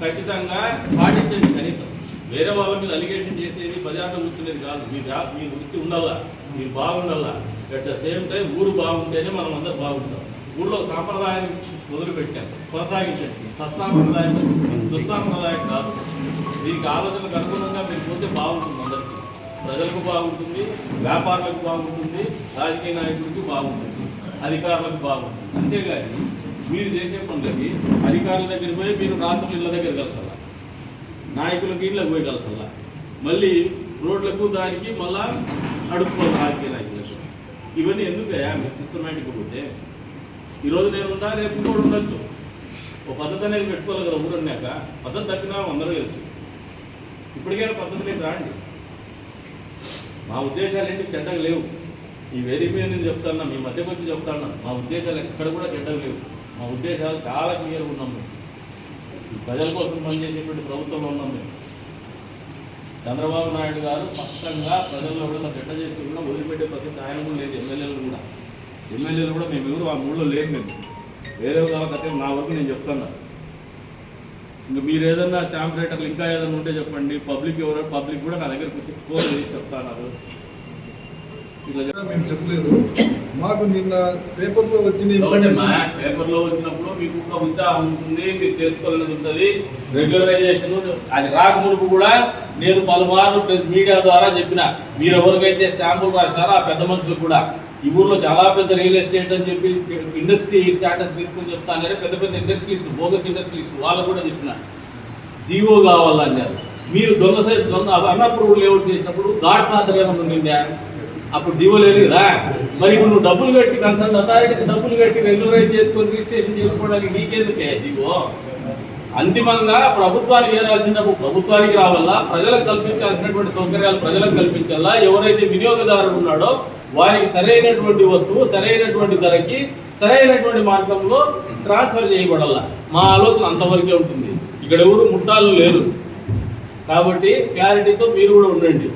ఖచ్చితంగా పాటించండి కనీసం. వేరే వాళ్ళ మీద అలిగేషన్ చేసేది పదార్థం కూర్చునేది కాదు. మీ జా- మీ వృత్తి ఉండాలా? మీరు బాగుండాలా? అట్ ద సేమ్ టైం ఊరు బాగుంటేనే మనం అందరం బాగుంటాం. ఊళ్ళో సాంప్రదాయం మొదలుపెట్టాం. కొనసాగించండి. సత్సాంప్రదాయం దుస్సాంప్రదాయం కాదు. దీనికి ఆలోచనకు అనుగుణంగా మీరు పోతే బాగుంటుంది అందరికీ. ప్రజలకు బాగుంటుంది వ్యాపారులకు బాగుంటుంది రాజకీయ నాయకుడికి బాగుంటుంది అధికారులకు బాగుంటుంది. అంతేగాని మీరు చేసే పనులకి అధికారుల దగ్గర పోయి మీరు రాత్రులు ఇళ్ళ దగ్గర కలసాలా నాయకులకి ఇళ్ళకి పోయి కలసాలా మళ్ళీ రోడ్లకు దానికి మళ్ళా అడుక్కోవాలి రాజకీయ నాయకులకు. ఇవన్నీ ఎందుకయ్యా? మీరు సిస్టమేటిక్ పోతే. ఈరోజు నేను ఉందా రేపు కూడా ఉండొచ్చు. ఒక పద్ధతి అనేది పెట్టుకోవాలి కదా ఊరన్నాక. పద్ధతి తగ్గినా అందరూ తెలుసు. ఇప్పటికైనా పద్ధతిలోకి రాండి మా ఉద్దేశాలు ఏంటి? చెడ్డగా లేవు. ఈ వేదిక మీద నేను చెప్తాను మీ మధ్యకు వచ్చి చెప్తాను మా ఉద్దేశాలు ఎక్కడ కూడా చెడ్డగా లేవు. మా ఉద్దేశాలు చాలా క్లియర్గా ఉన్నాం మేము ప్రజల కోసం పనిచేసేటువంటి ప్రభుత్వంలో ఉన్నాం మేము చంద్రబాబు నాయుడు గారు స్పష్టంగా ప్రజల్లో కూడా చెడ్డ చేసి కూడా వదిలిపెట్టే ప్రసక్తి ఆయన కూడా లేదు ఎమ్మెల్యేలు కూడా. ఎమ్మెల్యేలు కూడా మేము ఎవరు ఆ మూడులో లేము మేము. వేరే కాబట్టి నా వరకు నేను చెప్తాను ఇంకా మీరు ఏదన్నా స్టాంప్ రేటర్లు ఇంకా ఏదైనా ఉంటే చెప్పండి. పబ్లిక్ ఎవరో పబ్లిక్ కూడా నా దగ్గరకు వచ్చి ఫోన్ చేసి చెప్తాన్నారు ఇట్లా చెప్- మేము చెప్పలేదు. మాకు నిన్న పేపర్లో వచ్చిన పేపర్లో వచ్చినప్పుడు మీకు ఒక ఉత్సాహం ఉంటుంది మీరు చేసుకోవాలని ఉంటుంది. రెగ్యులరైజేషన్ అది రాకమునుపు కూడా నేను పలుమార్లు ప్రెస్ మీడియా ద్వారా చెప్పిన. మీరు ఎవరికైతే స్టాంపులు రాసినారో ఆ పెద్ద మనుషులకు కూడా. ఈ ఊర్లో చాలా పెద్ద రియల్ ఎస్టేట్ అని చెప్పి ఇండస్ట్రీ స్టాటస్ తీసుకుని చెప్తానని పెద్ద పెద్ద ఇండస్ట్రీస్ బోగస్ ఇండస్ట్రీస్ వాళ్ళు కూడా చెప్పిన. జీవో కావాలన్నారు మీరు దొంగ సైడ్ దొంగ అన్నప్పుడు లేఅవుట్ చేసినప్పుడు గాడ్స్ ఆర్డర్ ఏమైనా ఉండిందా? అప్పుడు జీవో లేదు కదా. మరి ఇప్పుడు నువ్వు డబ్బులు కట్టి కన్సల్ట్ అథారిటీకి డబ్బులు కట్టి రెగ్యులరైజ్ చేసుకొని రిజిస్ట్రేషన్ చేసుకోవడానికి నీకెందుకే జీవో అంతిమంగా ప్రభుత్వానికి ఏరాల్సిన డబ్బు ప్రభుత్వానికి రావాలా? ప్రజలకు కల్పించాల్సినటువంటి సౌకర్యాలు ప్రజలకు కల్పించాలా? ఎవరైతే వినియోగదారుడు ఉన్నాడో వారికి సరైనటువంటి వస్తువు సరైనటువంటి ధరకి సరైనటువంటి మార్గంలో ట్రాన్స్ఫర్ చేయబడాల. మా ఆలోచన అంతవరకే ఉంటుంది. ఇక్కడ ఎవరు ముట్టాలు లేరు. కాబట్టి క్లారిటీతో మీరు కూడా ఉండండి.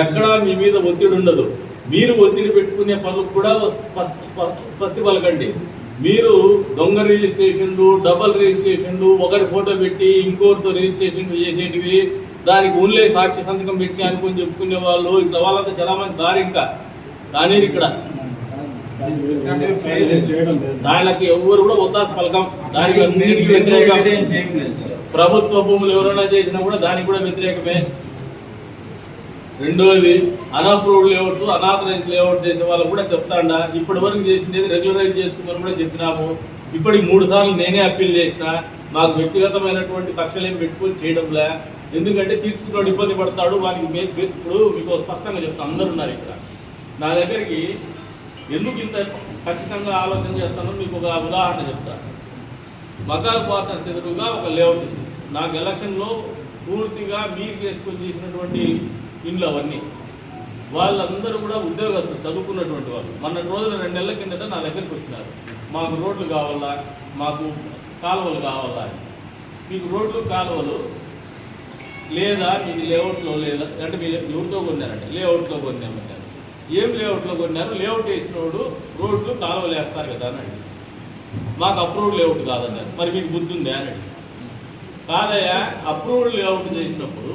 ఎక్కడా మీ మీద ఒత్తిడి ఉండదు. మీరు ఒత్తిడి పెట్టుకునే పనులకు కూడా స్ప- స్పష్టి పలకండి. మీరు దొంగ రిజిస్ట్రేషన్లు డబల్ రిజిస్ట్రేషన్లు ఒకరి ఫోటో పెట్టి ఇంకోరితో రిజిస్ట్రేషన్లు చేసేటివి దానికి ఓన్లే సాక్షి సంతకం పెట్టి అనుకుని చెప్పుకునే వాళ్ళు ఇట్లా వాళ్ళంతా చాలామంది దారి ఇంకా. కానీ ఇక్కడ. దానికి ఎవరు కూడా ఒత్తాస పలకం. దానికి అన్నిటికీ వ్యతిరేకం. ప్రభుత్వ భూములు ఎవరైనా చేసినా కూడా దానికి కూడా వ్యతిరేకమే. రెండోది అన్అప్రూవ్డ్ లేఅవుట్స్ అనాథరైజ్ లేఅవుట్స్ చేసే వాళ్ళకు కూడా చెప్తాండా. ఇప్పటి వరకు చేసింది రెగ్యులరైజ్ చేసుకోమని కూడా చెప్పినాము. ఇప్పటికి మూడు సార్లు నేనే అప్పీల్ చేసిన. మాకు వ్యక్తిగతమైనటువంటి కక్షలు ఏం పెట్టుకొని చేయడంలే. ఎందుకంటే తీసుకున్నాడు ఇబ్బంది పడతాడు. వానికి ఇప్పుడు మీకు స్పష్టంగా చెప్తాను అందరు ఉన్నారు ఇక్కడ. నా దగ్గరికి ఎందుకు ఇంత ఖచ్చితంగా ఆలోచన చేస్తానో మీకు ఒక ఉదాహరణ చెప్తాను మకాల్ క్వార్టర్స్ ఎదురుగా ఒక లేఅవుట్ ఉంది. నాకు ఎలక్షన్లో పూర్తిగా మీరు చేసుకొని చేసినటువంటి ఇండ్లు అవన్నీ వాళ్ళందరూ కూడా ఉద్యోగస్తులు చదువుకున్నటువంటి వాళ్ళు. మొన్న రోజున రెండు నెలల కిందట నా దగ్గరికి వచ్చినారు. మాకు రోడ్లు కావాలా? మాకు కాలువలు కావాలా? అని మీకు రోడ్లు కాలువలు లేదా మీకు లేఅవుట్లో లేదా అంటే మీరు ఎవరితో కొన్నారంటే లేఅవుట్లో కొన్నామంటారు ఏం లేఅవుట్లో కొన్నారు? లేఅవుట్ వేసినోడు రోడ్లు కాలువలు వేస్తారు కదా అని అడిగి మాకు అప్రూవ్డ్ లేఅవుట్ కాదన్నారు. మరి మీకు బుద్ధి ఉందా అని అడిగి కాదయ్యా అప్రూవ్డ్ లేఅవుట్ చేసినప్పుడు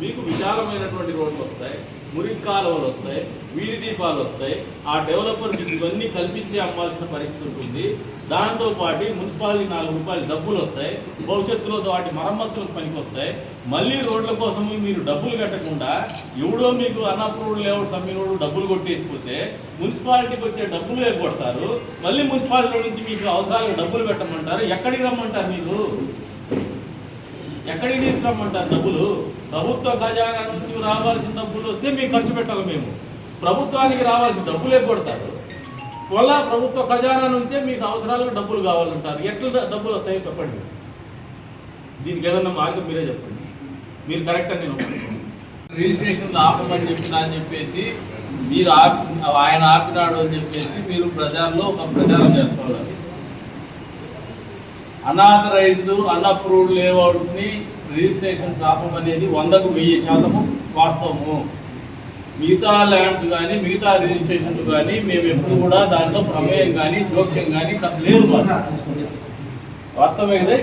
మీకు విశాలమైనటువంటి రోడ్లు వస్తాయి. మురికి కాలువలు వస్తాయి వీధి దీపాలు వస్తాయి. ఆ డెవలపర్ మీకు ఇవన్నీ కల్పించే అమ్మాల్సిన పరిస్థితి ఉంటుంది. దాంతో పాటు మున్సిపాలిటీ నాలుగు రూపాయలు డబ్బులు వస్తాయి. భవిష్యత్తులో వాటి మరమ్మతులకు పనికి వస్తాయి మళ్ళీ రోడ్ల కోసం మీరు డబ్బులు కట్టకుండా ఎవడో మీకు అన్అప్రూవ్డ్ లేఅవుట్స్ సమ్మినోడు డబ్బులు కొట్టేసిపోతే మున్సిపాలిటీకి వచ్చే డబ్బులు ఎగ్గొడతారు మళ్ళీ మున్సిపాలిటీ నుంచి మీకు అవసరాలకు డబ్బులు పెట్టమంటారు? ఎక్కడికి రమ్మంటారు మీకు ఎక్కడికి తీసుకురమ్మంటారు డబ్బులు? ప్రభుత్వ ఖజానా నుంచి రావాల్సిన డబ్బులు వస్తే మీకు ఖర్చు పెట్టాలి మేము. ప్రభుత్వానికి రావాల్సిన డబ్బులే కొడతారు? వల్ల ప్రభుత్వ ఖజానా నుంచే మీ అవసరాలకు డబ్బులు కావాలంటారు. ఎట్లా డబ్బులు వస్తాయో చెప్పండి. దీనికి ఏదన్నా మార్గం మీరే చెప్పండి. మీరు కరెక్ట్ అని నేను రిజిస్ట్రేషన్ ఆపమని చెప్పినా అని చెప్పేసి మీరు ఆపి ఆయన ఆపినాడు అని చెప్పేసి మీరు ప్రజల్లో ఒక ప్రచారం చేసుకోవాలి. అనాథరైజ్డ్ అన్అప్రూవ్డ్ లేఅవుట్స్ని రిజిస్ట్రేషన్ శాతం అనేది వందకు వెయ్యి శాతము వాస్తవము. మిగతా ల్యాండ్స్ కానీ మిగతా రిజిస్ట్రేషన్లు కానీ మేము ఎప్పుడు కూడా దాంట్లో ప్రమేయం కానీ జోక్యం కానీ లేదు వాస్తవమే కదా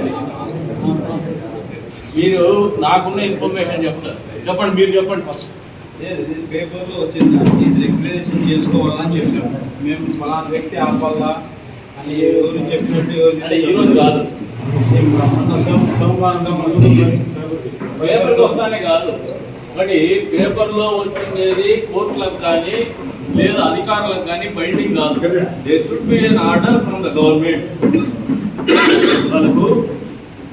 మీరు నాకున్న ఇన్ఫర్మేషన్ చెప్తారు. చెప్పండి మీరు చెప్పండి ఫస్ట్. లేదు పేపర్లో వచ్చింది. ఇది రెగ్యులేషన్ చేసుకోవాలని చెప్పాము. మేము మా వ్యక్తి ఆపాలా ఎవరు చెప్పినట్టు ఎవరు కాదు పేపర్కి వస్తానే కాదు ఒకటి పేపర్లో వచ్చిండేది కోర్టులకు కానీ లేదా అధికారులకు కానీ బైండింగ్ కాదు there should be an order from the government వాళ్ళకు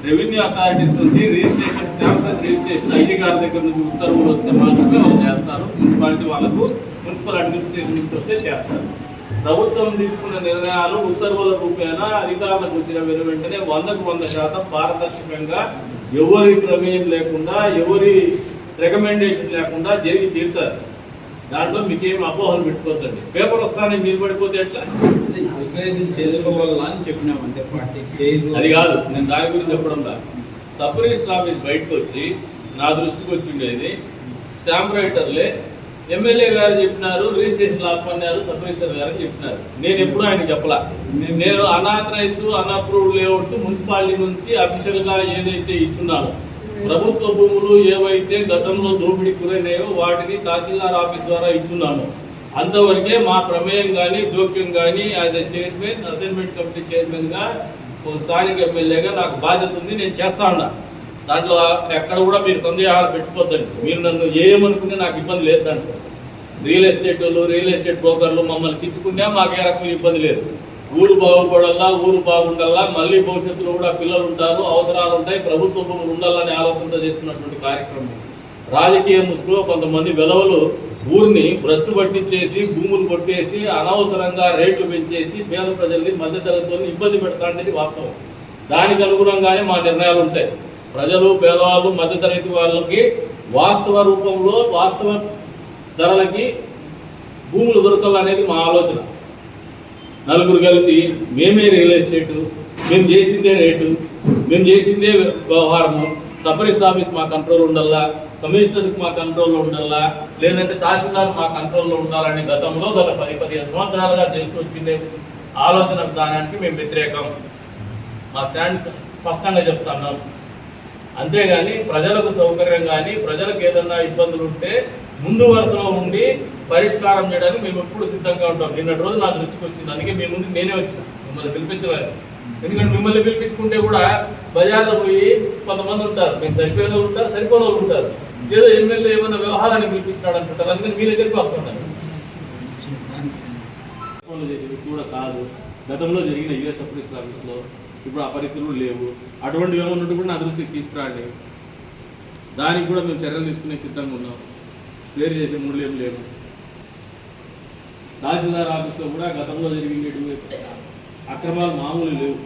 రెవెన్యూ అథారిటీస్ నుంచి registration stamps and registration IG గారి దగ్గర నుంచి ఉత్తర్వులు వస్తే మాత్రమే వాళ్ళు చేస్తారు మున్సిపాలిటీ వాళ్ళకు మున్సిపల్ అడ్మినిస్ట్రేషన్ నుంచి వస్తే చేస్తారు ప్రభుత్వం తీసుకున్న నిర్ణయాలు ఉత్తర్వుల రూపేణా అధికారులకు వచ్చిన వెను వెంటనే వందకు వంద శాతం పారదర్శకంగా ఎవరి ప్రమేయం లేకుండా ఎవరి రికమెండేషన్ లేకుండా జరిగి తీరుతారు. దాంట్లో మీకేం అపోహలు పెట్టుకోవద్దండి. పేపర్ వస్తానే మీరు పడిపోతే ఎట్లా? రెగ్యులేషన్ చేసుకోవాలా అని చెప్పినాం అంతే పార్టీ అది కాదు నేను దాని గురించి చెప్పడం సబ్ రిజిస్టర్ ఆఫీస్ బయటకు వచ్చి నా దృష్టికి వచ్చిండేది స్టాంప్ రైటర్లే ఎమ్మెల్యే గారు చెప్పినారు రిజిస్ట్రేషన్ లాక్కున్నారు సబ్ రిజిస్టర్ గారు చెప్పినారు. నేను ఎప్పుడు ఆయన చెప్పలా. నేను అనాథరైజ్ అన్అప్రూవ్డ్ లేఅవుట్స్ మున్సిపాలిటీ నుంచి అఫీషియల్గా ఏదైతే ఇచ్చున్నారో ప్రభుత్వ భూములు ఏవైతే గతంలో దోపిడీ గురైనాయో వాటిని తహసీల్దార్ ఆఫీస్ ద్వారా ఇచ్చున్నాను అంతవరకే మా ప్రమేయం కానీ జోక్యం కానీ as a chairman assignment committee చైర్మన్గా స్థానిక ఎమ్మెల్యేగా నాకు బాధ్యత ఉంది నేను చేస్తా ఉన్నాను దాంట్లో ఎక్కడ కూడా మీరు సందేహాలు పెట్టుకోవద్దండి. మీరు నన్ను ఏమనుకుంటే నాకు ఇబ్బంది లేదు దాంట్లో. రియల్ ఎస్టేట్ వాళ్ళు రియల్ ఎస్టేట్ బ్రోకర్లు మమ్మల్ని తిట్టుకున్నా మాకు ఏ రకం ఇబ్బంది లేదు. ఊరు బాగుపడల్లా ఊరు బాగుండల్లా మళ్ళీ భవిష్యత్తులో కూడా పిల్లలు ఉంటారు అవసరాలు ఉంటాయి ప్రభుత్వం ఉండాలని ఆలోచనతో చేస్తున్నటువంటి కార్యక్రమం రాజకీయ ముసుగులో కొంతమంది వెలవలు ఊరిని భ్రష్టు పట్టించేసి భూములు కొట్టేసి అనవసరంగా రేట్లు పెంచేసి పేద ప్రజల్ని మధ్యతరగతి ఇబ్బంది పెడతా అనేది వాస్తవం. దానికి అనుగుణంగానే మా నిర్ణయాలు ఉంటాయి. ప్రజలు పేదవాళ్ళు మధ్యతరగతి వాళ్ళకి వాస్తవ రూపంలో వాస్తవ ధరలకి భూములు దొరకాలనేది మా ఆలోచన. నలుగురు కలిసి మేమే రియల్ ఎస్టేటు మేము చేసిందే రేటు మేము చేసిందే వ్యవహారము. సబ్ ఆఫీస్ మా కంట్రోల్ ఉండాలా కమిషనర్కి మా కంట్రోల్లో ఉండాలా లేదంటే తహసీల్దార్ మా కంట్రోల్లో ఉండాలని గతంలో గత పది పదిహేను సంవత్సరాలుగా చేసి వచ్చిందే ఆలోచన విధానానికి మేము వ్యతిరేకం. మా స్టాండ్ స్పష్టంగా చెప్తున్నాం. అంతేగాని ప్రజలకు సౌకర్యం కానీ ప్రజలకు ఏదన్నా ఇబ్బందులు ఉంటే ముందు వరుసలో ఉండి పరిష్కారం చేయడానికి మేము ఎప్పుడు సిద్ధంగా ఉంటాం. నిన్నటి రోజు నా దృష్టికి వచ్చింది. అందుకే మీ ముందు నేనే వచ్చిన. మిమ్మల్ని పిలిపించలేదు. ఎందుకంటే మిమ్మల్ని పిలిపించుకుంటే కూడా బజార్లో పోయి కొంతమంది ఉంటారు. మేము సరిపోయే వాళ్ళు ఉంటారు సరిపోని ఉంటారు. ఏదో ఎమ్మెల్యే ఏమైనా వ్యవహారాన్ని పిలిపించినాడు అనుకుంటారు అందుకని మీ దగ్గరికి వస్తున్నాను. చేసేది కూడా కాదు. గతంలో జరిగిన యుఎస్ సబ్ ఆఫీస్లో ఇప్పుడు ఆ పరిస్థితులు లేవు. అటువంటివి ఏమైనా ఉంటే కూడా నా దృష్టికి తీసుకురాండి. దానికి కూడా మేము చర్యలు తీసుకునే సిద్ధంగా ఉన్నాం. క్లియర్ చేసే మూడు ఏం లేవు. తహసీల్దార్ ఆఫీస్లో కూడా గతంలో జరిగినటువంటి అక్రమాలు మామూలు లేవు.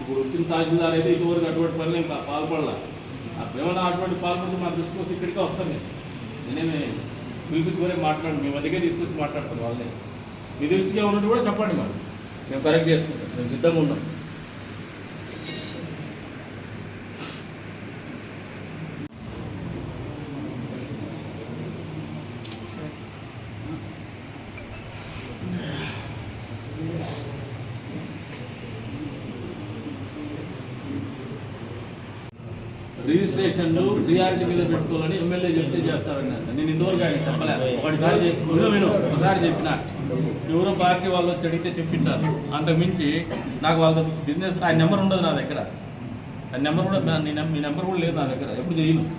ఇప్పుడు వచ్చిన తహసీల్దార్ అయితే ఇదివరకు అటువంటి పనులు ఇంకా పాల్పడాల. ఏమైనా అటువంటి పాల్పడితే మా దృష్టికి వస్తే ఇక్కడికే వస్తాం నేను నేనేమి పిలిపించుకొని మాట్లాడు మేము అందుకే తీసుకొచ్చి మాట్లాడతాను వాళ్ళని. మీ దృష్టికి ఉన్నట్టు కూడా చెప్పండి మరి. మేము కరెక్ట్ చేసుకుంటాం. మేము సిద్ధంగా ఉన్నాం. రిజిస్ట్రేషన్లు ప్రియారిటీ మీద పెట్టుకోవాలని ఎమ్మెల్యే చెప్తే చేస్తారన్నారు. నేను ఇంతవరకు ఆయన చెప్పలేదు ఒకటిసారి విను విను. ఒకసారి చెప్పిన. ఎవరో పార్టీ వాళ్ళు వచ్చి అడిగితే చెప్పింటారు. అంతకుమించి నాకు వాళ్ళ బిజినెస్ ఆయన నెంబర్ ఉండదు నా దగ్గర. ఆ నెంబర్ కూడా నా- మీ నెంబర్ కూడా లేదు నా దగ్గర. ఎప్పుడు చేయను.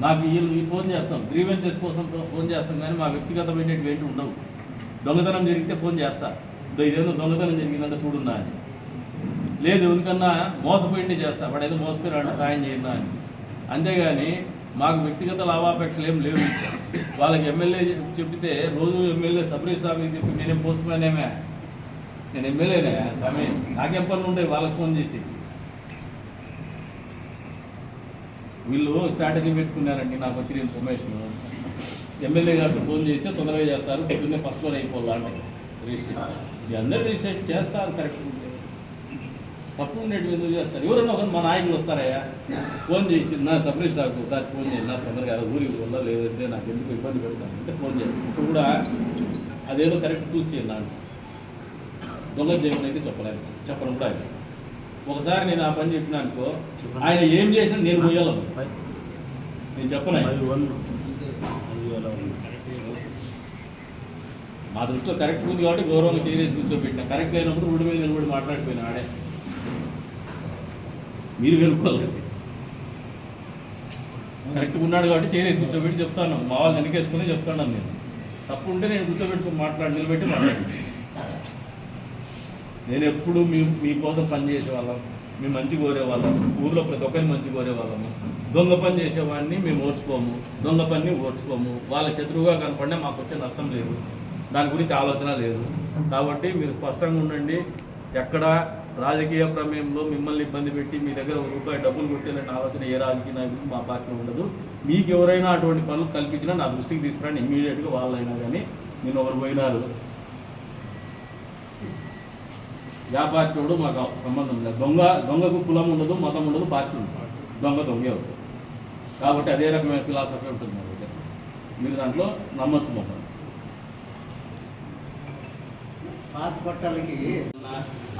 నాకు వీళ్ళు ఈ ఫోన్ చేస్తాం. గ్రీవెన్సెస్ కోసం ఫోన్ చేస్తాం కానీ మా వ్యక్తిగతమైనటువంటి ఏంటి ఉండవు. దొంగతనం జరిగితే ఫోన్ చేస్తా. ఇదేదో దొంగతనం జరిగిందంటే చూడున్నా అని లేదు ఎందుకన్నా మోసపోయింది చేస్తా వాడు ఏదో మోసపోయినాడు సాయం చేయందా అని. అంతేగాని మాకు వ్యక్తిగత లాభాపేక్షలు ఏం లేవు వాళ్ళకి ఎమ్మెల్యే చెప్తే రోజు ఎమ్మెల్యే సబరీ స్వామికి చెప్పి నేనేం పోస్ట్ మ్యాన్ ఏమే నేను ఎమ్మెల్యేనే స్వామి. నాకేం పనులు ఉంటాయి? వాళ్ళకి ఫోన్ చేసి. వీళ్ళు స్ట్రాటజీ పెట్టుకున్నారండి నాకు వచ్చిన ఇన్ఫర్మేషన్. ఎమ్మెల్యే గారికి ఫోన్ చేస్తే తొందరగా చేస్తారు పొద్దున్నే ఫస్ట్ లోన్ అయిపోవాలంటే. రిజిస్ట్రేషన్. ఇది అందరూ రిజిస్ట్రేషన్ చేస్తారు కరెక్ట్ తప్పు ఉండేటివి ఎందుకు చేస్తారు? ఎవరన్నా ఒకరు మా నాయకులు వస్తారయ్యా. ఫోన్ చేయించి నా సబ్ రిజిస్టర్ ఆఫీస్కి ఒకసారి ఫోన్ చేయండి నా తొందరగా ఊరికి వల్ల లేదంటే నాకు ఎందుకు ఇబ్బంది పెడతాను అంటే ఫోన్ చేస్తాను ఇప్పుడు కూడా అదేదో కరెక్ట్ చూసి చేయండి నాకు దొంగ చేయమని అయితే చెప్పలేదు చెప్పను కూడా ఆయన ఒకసారి నేను ఆ పని చెప్పినా అనుకో ఆయన ఏం చేసినా నేను పోయాలను నేను ఆయన. మా దృష్టిలో కరెక్ట్ ఉంది కాబట్టి గౌరవంగా చేరేసి కూర్చోబెట్టిన. కరెక్ట్ అయినప్పుడు రోడ్డు మీద నిలబడి మాట్లాడిపోయిన ఆడే. మీరు వెళ్ళుకోవాలండి కరెక్ట్ ఉన్నాడు కాబట్టి చేరేసి కూర్చోబెట్టి చెప్తాను. మా వాళ్ళు వెనకేసుకుని చెప్తాను నేను తప్పు ఉంటే నేను కూర్చోబెట్టుకుని మాట్లాడి నిలబెట్టి మాట్లాడి. నేను ఎప్పుడు మీ మీకోసం పని చేసేవాళ్ళం. మీ మంచి కోరేవాళ్ళం. ఊర్లో ప్రతి ఒక్కరిని మంచి కోరేవాళ్ళము. దొంగ పని చేసేవాడిని మేము ఓర్చుకోము. దొంగ పనిని ఓర్చుకోము. వాళ్ళ శత్రువుగా కనపడినా మాకు వచ్చే నష్టం లేదు. దాని గురించి ఆలోచన లేదు. కాబట్టి మీరు స్పష్టంగా ఉండండి. ఎక్కడ రాజకీయ ప్రమేయంలో మిమ్మల్ని ఇబ్బంది పెట్టి మీ దగ్గర ఒక రూపాయి డబ్బులు కొట్టేలాంటి ఆలోచన ఏ రాజకీయ నాయకుడు మా పార్టీలో ఉండదు. మీకు ఎవరైనా అటువంటి పనులు కల్పించినా నా దృష్టికి తీసుకురండి. ఇమ్మీడియట్గా వాళ్ళైనా కానీ నేను ఒకరు పోయినారు. యా పార్టీ వాడు మాకు సంబంధం లేదు. దొంగ దొంగకు కులం ఉండదు మతం ఉండదు పార్టీ ఉండదు. దొంగ దొంగే కాబట్టి అదే రకమైన ఫిలాసఫీ ఉంటుంది మా దగ్గర. మీరు దాంట్లో నమ్మచ్చు మమ్మల్ని. పాత పట్టాలకి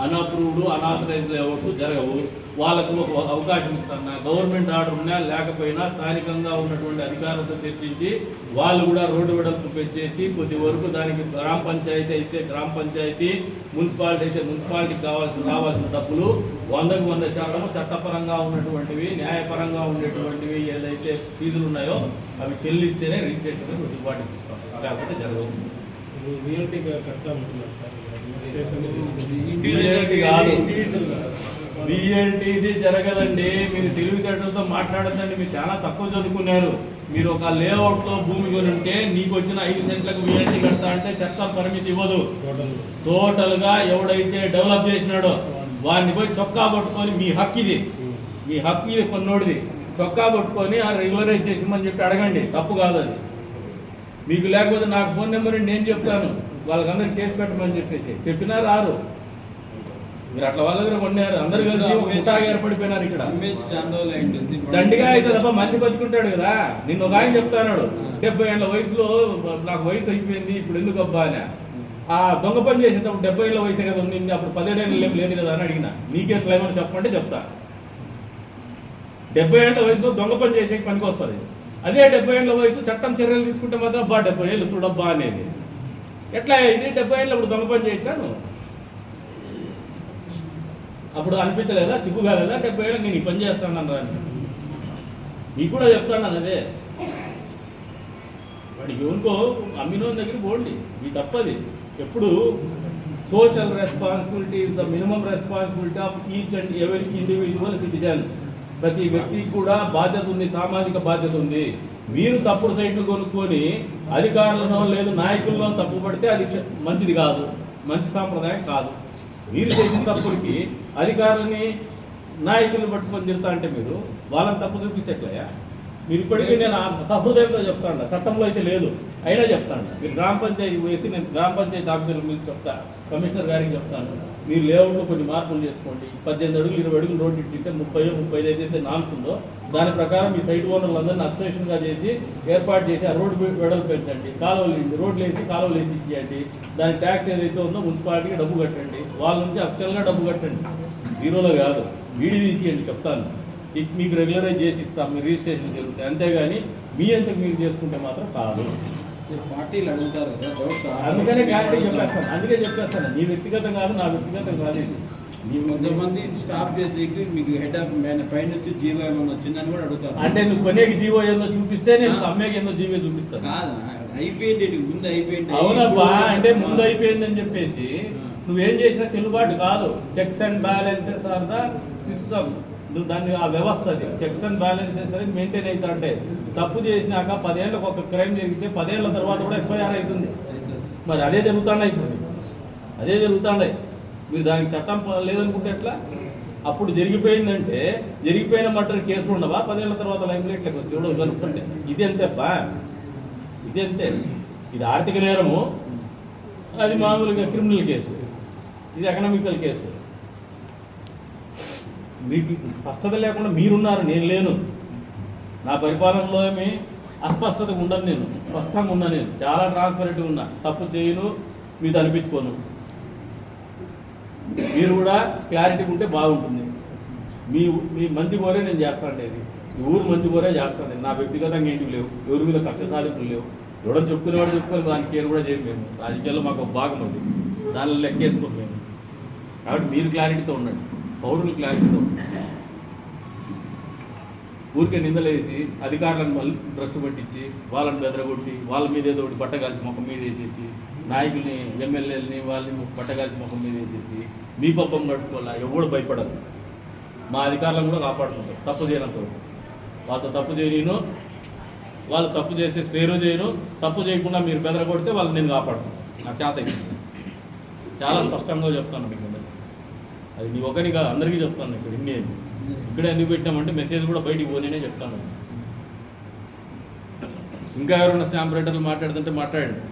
అన్అప్రూవ్డ్ అనాథరైజ్ లేఅవుట్స్ జరగవు. వాళ్ళకు ఒక అవకాశం ఇస్తున్నా గవర్నమెంట్ ఆర్డర్ ఉన్నా లేకపోయినా స్థానికంగా ఉన్నటువంటి అధికారులతో చర్చించి వాళ్ళు కూడా రోడ్డు వెడల్పు పెంచేసి కొద్ది వరకు దానికి గ్రామ పంచాయతీ అయితే గ్రామ పంచాయతీ మున్సిపాలిటీ అయితే మున్సిపాలిటీకి కావాల్సిన రావాల్సిన డబ్బులు వందకు వంద శాతం చట్టపరంగా ఉన్నటువంటివి న్యాయపరంగా ఉండేటువంటివి ఏదైతే ఫీజులు ఉన్నాయో అవి చెల్లిస్తేనే రిజిస్ట్రేషన్ రుసుబాటు ఇస్తాం లేకపోతే జరగదు రియల్టీగా కడతా ఉంటున్నారు సార్. బిఎల్టీ కాదు. బిఎల్టీది జరగదండి. మీరు తెలివితేటలతో మాట్లాడదండి మీరు చాలా తక్కువ చదువుకున్నారు. మీరు ఒక లేఅవుట్లో భూమి కొని ఉంటే నీకు వచ్చిన ఐదు సెంట్లకు బిఎల్టీ కడతా అంటే చట్టం పరిమితి ఇవ్వదు. టోటల్ టోటల్గా ఎవడైతే డెవలప్ చేసినాడో వాడిని పోయి చొక్కా పట్టుకొని మీ హక్కు ఇది. మీ హక్కు ఇది కొన్నోడిది. చొక్కా పట్టుకొని ఆ రెగ్యులరైజ్ చేసిమని చెప్పి అడగండి. తప్పు కాదు అది. మీకు లేకపోతే నాకు ఫోన్ నెంబర్ నేను చెప్తాను. వాళ్ళకందరికి చేసి పెట్టమని చెప్పేసి. చెప్పినా రారు. మీరు అట్లా వాళ్ళ దగ్గర కొన్నారు. అందరు కలిసి ముఠాగా ఏర్పడిపోయినారు ఇక్కడ. దండిగా అయితే తప్ప మంచి బతుకుంటాడు కదా. నిన్న ఒక ఆయన చెప్తాడు డెబ్బై ఏళ్ళ వయసులో నాకు వయసు అయిపోయింది ఇప్పుడు ఎందుకు అబ్బా అని ఆ దొంగ పని చేసేటప్పుడు డెబ్బై ఏళ్ళ వయసే కదా ఉంది. అప్పుడు పదిహేడేళ్ళు ఏం లేదు కదా అని అడిగిన. నీకెట్లా ఏమని చెప్పంటే చెప్తా. డెబ్బై ఏళ్ళ వయసులో దొంగ పని చేసే పనికి వస్తుంది. అదే డెబ్బై ఏళ్ళ వయసు చట్టం చర్యలు తీసుకుంటే మాత్రం బా డెబ్బై ఏళ్ళు చూడబ్బా అనేది. ఎట్లా ఇది డెబ్బై ఏళ్ళు అప్పుడు దొంగ పని చేయించాను అప్పుడు అనిపించలేదా? సిగ్గు కాలేదా? డెబ్బై ఏళ్ళు నేను ఈ పని చేస్తాను అని నీకు కూడా చెప్తాను అదే. వాడికి ఎవరికో అమ్మినోని దగ్గర పోండి. మీ తప్పది. ఎప్పుడు social responsibility is the minimum responsibility of each and ఎవరి ఇండివిజువల్ సిటిజన్ ప్రతి వ్యక్తికి కూడా బాధ్యత ఉంది సామాజిక బాధ్యత ఉంది. మీరు తప్పుడు సైట్లు కొనుక్కొని అధికారులను లేదు నాయకుల్లో తప్పు పడితే అది మంచిది కాదు మంచి సాంప్రదాయం కాదు. మీరు చేసిన తప్పులకి అధికారులని నాయకులను పట్టుకొని తిడతా అంటే మీరు వాళ్ళని తప్పు చూపిస్తేట్లయా మీరు ఇప్పటికీ నేను ఆ సహృదయంతో చెప్తాను చట్టంలో అయితే లేదు అయినా చెప్తాను మీరు గ్రామ పంచాయతీ వేసి నేను గ్రామ పంచాయతీ ఆఫీసర్లకు మీకు చెప్తా కమిషనర్ గారికి చెప్తాను. మీరు లేఅవుట్లో కొన్ని మార్పులు చేసుకోండి. పద్దెనిమిది అడుగులు ఇరవై అడుగులు రోడ్డు ఇచ్చింటే ముప్పై ముప్పై ఐదు ఏదైతే నామ్స్ ఉందో దాని ప్రకారం మీ సైట్ ఓనర్లందరినీ అసోసియేషన్గా చేసి ఏర్పాటు చేసి ఆ రోడ్డు వెడలు పెంచండి. కాలువలు వేయండి, రోడ్లు వేసి కాలువలు వేసి ఇచ్చేయండి. దాని ట్యాక్స్ ఏదైతే ఉందో మున్సిపాలిటీకి డబ్బు కట్టండి. వాళ్ళ నుంచి అఫిషియల్గా డబ్బు కట్టండి. జీరోలో కాదు. వీడి తీసియండి చెప్తాను. మీకు రెగ్యులరైజ్ చేసి ఇస్తాం మీ రిజిస్ట్రేషన్ జరుగుతాయి. అంతేగాని మీ అంతకు మీరు చేసుకుంటే మాత్రం కాదు. పార్టీలు అడుగుతారు అందుకనే క్లారిటీ చెప్పేస్తాను అందుకే చెప్పేస్తాను. నీ వ్యక్తిగతం కాదు నా వ్యక్తిగతం కాదు ఇది. మీ కొంతమంది స్టాప్ చేసి మీకు హెడ్ ఆఫ్ పై నుంచి జీవో ఏమైనా వచ్చిందని కూడా అడుగుతారు. అంటే నువ్వు కొనేకి జీవో ఏందో చూపిస్తే నేను అమ్మేకి ఏందో జీవో చూపిస్తాను. కాదు అయిపోయింది ముందు అయిపోయింది. అవునబ్బా అంటే ముందు అయిపోయిందని చెప్పేసి నువ్వేం చేసినా చెల్లుబాటు కాదు. Checks and balances are the system నువ్వు దాన్ని ఆ వ్యవస్థ అది. చెక్స్ అండ్ బ్యాలెన్సెస్ అనేది మెయింటైన్ అవుతా తప్పు చేసినాక పదేళ్ళకి ఒక క్రైమ్ జరిగితే పదేళ్ళ తర్వాత కూడా ఎఫ్ఐఆర్ అవుతుంది. మరి అదే జరుగుతుండే ఇప్పుడు. అదే జరుగుతున్నాయి మీరు దానికి చట్టం లేదనుకుంటే ఎట్లా? అప్పుడు జరిగిపోయిందంటే జరిగిపోయిన మటర్ కేసులు ఉండవా? పదేళ్ళ తర్వాత లైఫ్ లైట్లకు వస్తే ఎవడో కనుక్కుంటే ఇది అంతేప్పా ఇది అంతే ఇది ఆర్థిక నేరము. అది మామూలుగా క్రిమినల్ కేసు. ఇది ఎకనామికల్ కేసు. మీకు స్పష్టత లేకుండా మీరున్నారు నేను లేను. నా పరిపాలనలో ఏమి అస్పష్టత ఉండను నేను. స్పష్టంగా ఉన్నా నేను. చాలా ట్రాన్స్పరెంట్గా ఉన్నా. తప్పు చేయను మీతో అనిపించుకోను. మీరు కూడా క్లారిటీ ఉంటే బాగుంటుంది. మీ మీ మంచి కోరే నేను చేస్తాను ఇది ఈ ఊరు మంచి కోరే చేస్తాను నా వ్యక్తిగతంగా ఏంటివి లేవు? ఎవరి మీద కక్ష సాధింపులు లేవు? ఎవడో చెప్పుకునేవాడు చెప్పుకోవాలి దానికి ఏం కూడా చేయం మేము. రాజకీయాల్లో మాకు ఒక భాగం ఉంది దానిలో లెక్కేసుకోం మేము. కాబట్టి మీరు క్లారిటీతో ఉండండి. పౌరులు క్లారిటీతో. ఊరికే నిందలేసి అధికారులను మళ్ళీ భ్రష్టు పట్టించి వాళ్ళని బెదరగొట్టి వాళ్ళ మీద ఏదో ఒకటి బట్టగాల్చి ముఖం మీద వేసేసి నాయకుల్ని ఎమ్మెల్యేలని వాళ్ళని బట్టగాల్చి ముఖం మీద వేసేసి మీ పబ్బం గడుపుకోవాలా ఎవడు భయపడదు. మా అధికారులను కూడా కాపాడుకుంటారు తప్పు చేయనంత వాళ్ళతో తప్పు చేయను వాళ్ళు తప్పు చేసే స్పేరు చేయను. తప్పు చేయకుండా మీరు బెదరగొడితే వాళ్ళు నేను కాపాడుతాను నాకు చేత చాలా స్పష్టంగా చెప్తాను మీకు. అది నీ ఒకరికి కాదు అందరికీ చెప్తాను ఇక్కడ ఇన్ని. ఇక్కడ ఎందుకు పెట్టామంటే మెసేజ్ కూడా బయటికి పోనేనే చెప్తాను. ఇంకా ఎవరైనా స్టాంప్ రైటర్లు మాట్లాడుతుంటే మాట్లాడండి.